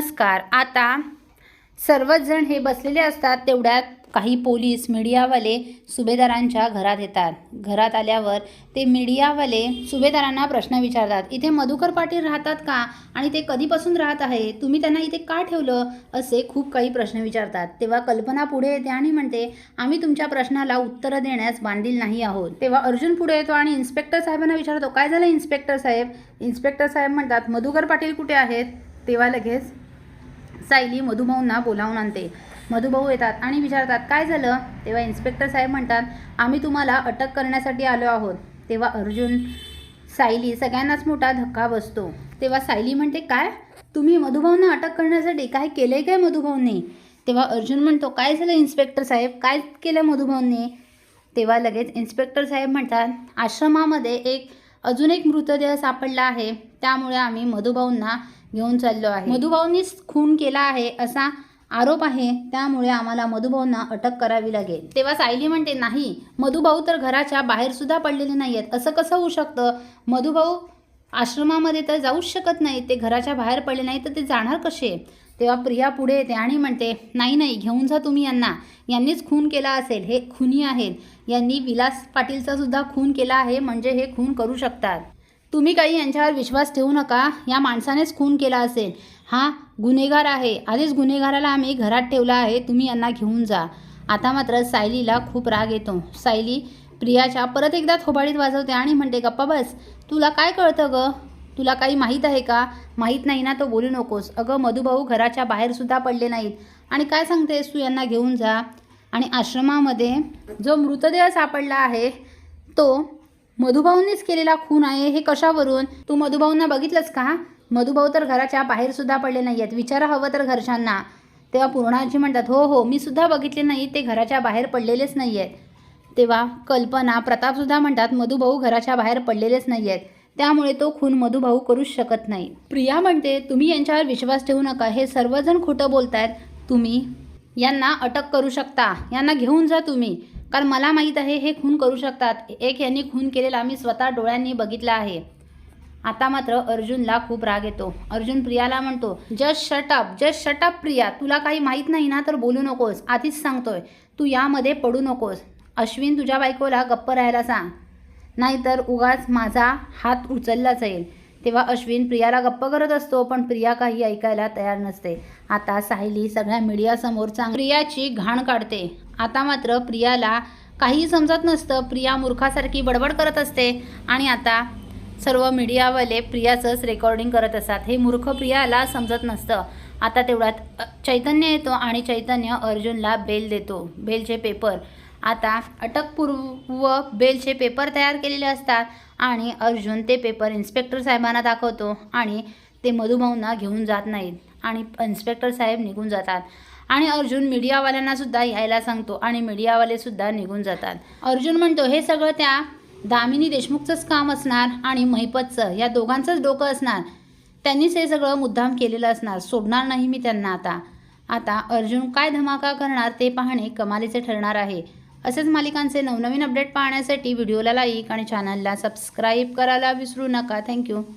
नमस्कार. आता सर्वच जण हे बसलेले असतात तेवढ्यात काही पोलीस मीडियावाले सुभेदारांच्या घरात येतात. घरात आल्यावर ते मीडियावाले सुभेदारांना प्रश्न विचारतात इथे मधुकर पाटील राहतात का? आणि ते कधीपासून राहत आहे? तुम्ही त्यांना इथे का ठेवलं? असे खूप काही प्रश्न विचारतात. तेव्हा कल्पना पुढे येते आणि म्हणते आम्ही तुमच्या प्रश्नाला उत्तरं देण्यास बांधील नाही आहोत. तेव्हा अर्जुन पुढे येतो आणि इन्स्पेक्टर साहेबांना विचारतो काय झालं इन्स्पेक्टर साहेब? इन्स्पेक्टर साहेब म्हणतात मधुकर पाटील कुठे आहेत? तेव्हा लगेच सायली मधुभाऊंना बोलावून आणते. मधुभाऊ येतात आणि विचारतात काय झालं? तेव्हा इन्स्पेक्टर साहेब म्हणतात आम्ही तुम्हाला अटक करण्यासाठी आलो आहोत. तेव्हा अर्जुन सायली सगळ्यांनाच मोठा धक्का बसतो. तेव्हा सायली म्हणते काय? तुम्ही मधुभाऊंना अटक करण्यासाठी काय केलं आहे काय मधुभाऊंनी? तेव्हा अर्जुन म्हणतो काय झालं इन्स्पेक्टर साहेब? काय केलं मधुभाऊंनी? तेव्हा लगेच इन्स्पेक्टर साहेब म्हणतात आश्रमामध्ये एक अजून एक मृतदेह सापडला आहे. त्यामुळे आम्ही मधुभाऊंना घेऊन चाललो आहे. मधुभाऊंनीच खून केला आहे असा आरोप आहे. त्यामुळे आम्हाला मधुभाऊंना अटक करावी लागेल. तेव्हा सायली म्हणते नाही मधुभाऊ तर घराच्या बाहेर सुद्धा पडलेले नाही आहेत असं कसं होऊ शकतं? मधुभाऊ आश्रमामध्ये तर जाऊच शकत नाही ते घराच्या बाहेर पडले नाही तर ते जाणार कसे? तेव्हा प्रिया पुढे येते आणि म्हणते नाही नाही घेऊन जा तुम्ही यांना. यांनीच खून केला असेल. हे खुनी आहेत. यांनी विलास पाटीलचा सुद्धा खून केला आहे. म्हणजे हे खून करू शकतात. तुम्ही काही यांच्यावर विश्वास ठेवू नका. या माणसानेच खून केला असेल. हा गुन्हेगार आहे. आधीच गुन्हेगाराला आम्ही घरात ठेवला आहे. तुम्ही यांना घेऊन जा. आता मात्र सायलीला खूप राग येतो. सायली प्रियाच्या परत एकदा थोबाडीत वाजवते आणि म्हणते गप्पा बस. तुला काय कळतं ग? तुला काही माहीत आहे का? माहीत नाही ना तो बोलू नकोस. अगं मधुभाऊ घराच्या बाहेरसुद्धा पडले नाहीत. आणि काय सांगतेस तू यांना घेऊन जा? आणि आश्रमामध्ये जो मृतदेह सापडला आहे तो मधुभाऊंनीच केलेला खून आहे हे कशावरून? तू मधुभाऊंना बघितलंस का? मधुभाऊ तर घराच्या बाहेर सुद्धा पडले नाही आहेत विचारा हवं तर घरच्यांना. तेव्हा पूर्णाजी म्हणतात हो हो मी सुद्धा बघितले नाही ते घराच्या बाहेर पडलेलेच नाही आहेत तेव्हा कल्पना प्रतापसुद्धा म्हणतात मधुभाऊ घराच्या बाहेर पडलेलेच नाही आहेत त्यामुळे तो खून मधुभाऊ करूच शकत नाही. प्रिया म्हणते तुम्ही यांच्यावर विश्वास ठेवू नका हे सर्वजण खोटं बोलतायत. तुम्ही यांना अटक करू शकता यांना घेऊन जा तुम्ही. कारण मला माहीत आहे हे खून करू शकतात. एक यांनी खून केलेला मी स्वतः डोळ्यांनी बघितला आहे. आता मात्र अर्जुनला खूप राग येतो. अर्जुन प्रियाला म्हणतो just shut up just shut up Priya तुला काही माहीत नाही ना तर बोलू नकोस. आधीच सांगतोय तू यामध्ये पडू नकोस. अश्विन तुझ्या बायकोला गप्प राहायला सांग. नाहीतर उगाच माझा हात उचलला जाईल. तेव्हा अश्विन प्रियाला गप्प करत असतो पण प्रिया काही ऐकायला तयार नसते. आता सायली सगळ्या मीडियासमोर चांग प्रियाची घाण काढते. आता मात्र प्रियाला काही समजत नसतं. प्रिया मूर्खासारखी बडबड करत असते. आणि आता सर्व मीडियावाले प्रियाचंच रेकॉर्डिंग करत असतात. हे मूर्ख प्रियाला समजत नसतं. आता तेवढ्यात चैतन्य येतो आणि चैतन्य अर्जुनला बेल देतो. बेलचे पेपर आता अटकपूर्व बेलचे पेपर तयार केलेले असतात आणि अर्जुन ते पेपर इन्स्पेक्टर साहेबांना दाखवतो आणि ते मधुभाऊंना घेऊन जात नाहीत आणि इन्स्पेक्टर साहेब निघून जातात. आणि अर्जुन मीडियावाल्यांना सुद्धा यायला सांगतो आणि मीडियावाले सुद्धा निघून जातात. अर्जुन म्हणतो हे सगळं त्या दामिनी देशमुखचंच काम असणार आणि महिपतचं या दोघांचंच डोकं असणार. त्यांनीच हे सगळं मुद्दाम केलेलं असणार. सोडणार नाही मी त्यांना आता. आता अर्जुन काय धमाका करणार ते पाहणे कमालीचे ठरणार आहे. असेच मालिकांचे नवनवीन अपडेट पाहण्यासाठी व्हिडिओला लाईक आणि चॅनलला सबस्क्राईब करायला विसरू नका. थँक्यू.